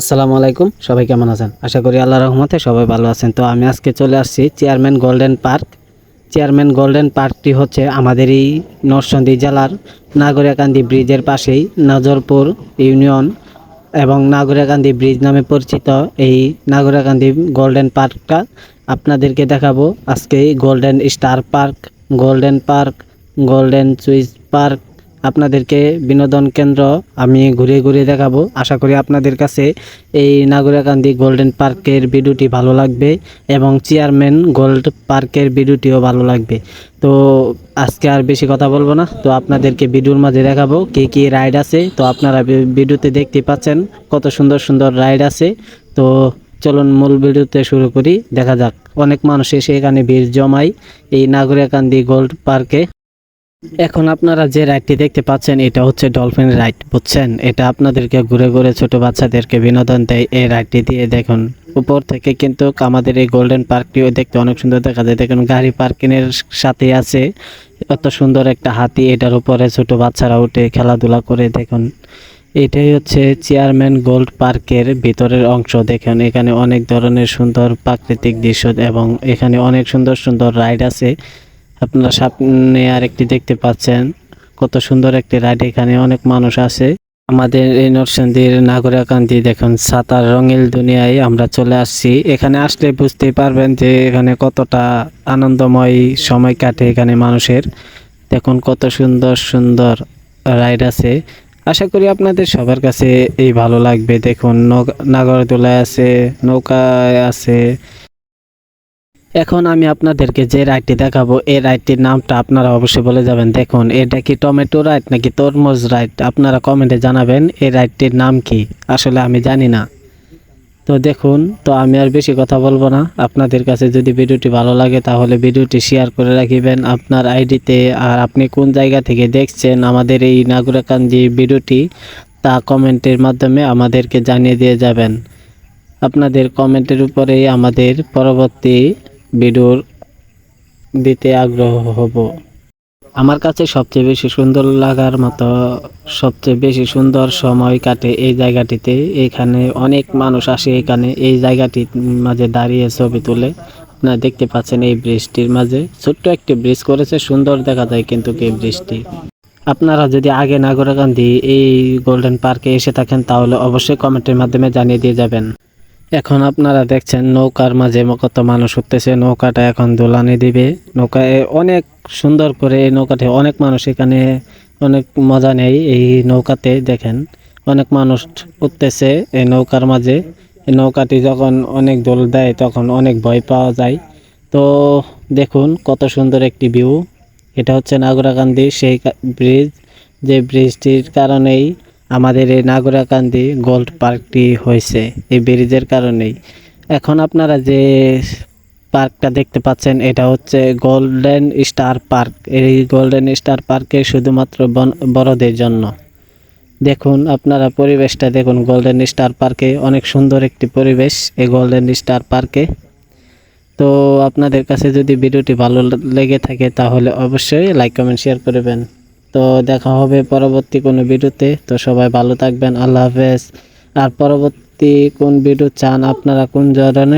আসসালামু আলাইকুম, সবাই কেমন আছেন? আশা করি আল্লাহ রহমতে সবাই ভালো আছেন। তো আমি আজকে চলে আসছি chairman golden park chairman golden পার্কটি হচ্ছে আমাদের এই নরসিংদী জেলার নাগরিয়াকান্দি ব্রিজের পাশেই নজরপুর ইউনিয়ন এবং নাগরিয়াকান্দি ব্রিজ নামে পরিচিত এই নাগরিয়াকান্দি গোল্ডেন পার্কটা আপনাদেরকে দেখাবো। আজকে golden star park golden park golden switch park আপনাদেরকে বিনোদন কেন্দ্র আমি ঘুরে ঘুরে দেখাবো। আশা করি আপনাদের কাছে এই নাগরিকান্দি গোল্ডেন পার্কের ভিডিওটি ভালো লাগবে এবং চেয়ারম্যান গোল্ড পার্কের ভিডিওটিও ভালো লাগবে। তো আজকে আর বেশি কথা বলব না। তো আপনাদেরকে ভিডিওর মাঝে দেখাবো কি কি রাইড আছে। তো আপনারা ভিডিওতে দেখতে পাচ্ছেন কত সুন্দর সুন্দর রাইড আছে। তো চলুন মূল ভিডিওতে শুরু করি। দেখা যাক, অনেক মানুষ এসে এখানে ভিড় জমায় এই নাগরিকান্দি গোল্ড পার্কে এখন আপনারা যে রাইডটি দেখতে পাচ্ছেন, এটা হচ্ছে ডলফিন রাইড বুঝছেন? এটা আপনাদেরকে ঘুরে ঘুরে ছোট বাচ্চাদেরকে বিনোদন দেয় এই রাইডটি দিয়ে, দেখুন। উপর থেকে কিন্তু আমাদের এই গোল্ডেন পার্কটিও দেখতে অনেক সুন্দর দেখা যায়। দেখুন, গাড়ি পার্কিং এর সাথে আছে। অত সুন্দর একটা হাতি, এটার উপরে ছোট বাচ্চারা উঠে খেলাধুলা করে, দেখুন। এটাই হচ্ছে চেয়ারম্যান গোল্ড পার্কের ভিতরের অংশ, দেখেন। এখানে অনেক ধরনের সুন্দর প্রাকৃতিক দৃশ্য এবং এখানে অনেক সুন্দর সুন্দর রাইড আছে। আপনারা সামনে আরেকটি দেখতে পাচ্ছেন। কত সুন্দর একটি রাইড এখানে অনেক মানুষ আছে। আমাদের এই নরসিংদীর নাগরিকান্দি দেখুন, সাতার রঙিল দুনিয়ায় আমরা চলে আসছি। এখানে আসলে বুঝতেই পারবেন যে এখানে কতটা আনন্দময় সময় কাটে এখানে মানুষের। দেখুন কত সুন্দর সুন্দর রাইড আছে। আশা করি আপনাদের সবার কাছে এই ভালো লাগবে। দেখুন নাগরদোলায় আছে, নৌকায় আছে এখন আমি আপনাদেরকে যে রাইডটি দেখাবো, এই রাইডটির নামটা আপনারা অবশ্যই বলে যাবেন। দেখুন, এটা কি টমেটো রাইড নাকি তরমুজ রাইড আপনারা কমেন্টে জানাবেন, এই রাইডটির নাম কি? আসলে আমি জানি না। তো দেখুন, তো আমি আর বেশি কথা বলব না। আপনাদের কাছে যদি ভিডিওটি ভালো লাগে, তাহলে ভিডিওটি শেয়ার করে রাখিবেন আপনার আইডিতে। আর আপনি কোন জায়গা থেকে দেখছেন আমাদের এই নাগরাকান্দি ভিডিওটি, তা কমেন্টের মাধ্যমে আমাদেরকে জানিয়ে দিয়ে যাবেন। আপনাদের কমেন্টের উপরেই আমাদের পরবর্তী ভিডিওর দিতে আগ্রহ হব। আমার কাছে সবচেয়ে বেশি সুন্দর লাগার মতো, সবচেয়ে বেশি সুন্দর সময় কাটে এই জায়গাটিতে। এখানে অনেক মানুষ আসে এখানে, এই জায়গাটির মাঝে দাঁড়িয়ে ছবি তুলে। আপনারা দেখতে পাচ্ছেন এই ব্রিজটির মাঝে। ছোট্ট একটি ব্রিজ করেছে, সুন্দর দেখা যায় কিন্তু এই ব্রিজটি। আপনারা যদি আগে নাগরকান্দি এই গোল্ডেন পার্কে এসে থাকেন, তাহলে অবশ্যই কমেন্টের মাধ্যমে জানিয়ে দিয়ে যাবেন। এখন আপনারা দেখছেন নৌকার মাঝে কত মানুষ উঠতেছে নৌকাটা এখন দোলানি দিবে। নৌকায় অনেক সুন্দর করে এই নৌকাতে অনেক মানুষ এখানে অনেক মজা নেই এই নৌকাতে দেখেন। অনেক মানুষ উঠতেছে এই নৌকার মাঝে। নৌকাটি যখন অনেক দোল দেয় তখন অনেক ভয় পাওয়া যায়। তো দেখুন কত সুন্দর একটি ভিউ। এটা হচ্ছে নাগরাকান্দি সেই ব্রিজ। যে ব্রিজটির কারণেই আমাদের এই নাগরাকান্দি গোল্ড পার্কটি হয়েছে, এই ব্রিজের কারণেই। এখন আপনারা যে পার্কটা দেখতে পাচ্ছেন, এটা হচ্ছে গোল্ডেন স্টার পার্ক। এই গোল্ডেন স্টার পার্কে শুধুমাত্র বড়দের জন্য। দেখুন, আপনারা পরিবেশটা দেখুন, গোল্ডেন স্টার পার্কে অনেক সুন্দর একটি পরিবেশ, এই গোল্ডেন স্টার পার্কে। তো আপনাদের কাছে যদি ভিডিওটি ভালো লেগে থাকে, তাহলে অবশ্যই লাইক, কমেন্ট, শেয়ার করবেন। তো দেখা হবে পরবর্তী কোনো ভিডিওতে। তো সবাই ভালো থাকবেন, আল্লাহ হাফেজ। আর পরবর্তী কোন ভিডিও চান আপনারা কোন ধরনের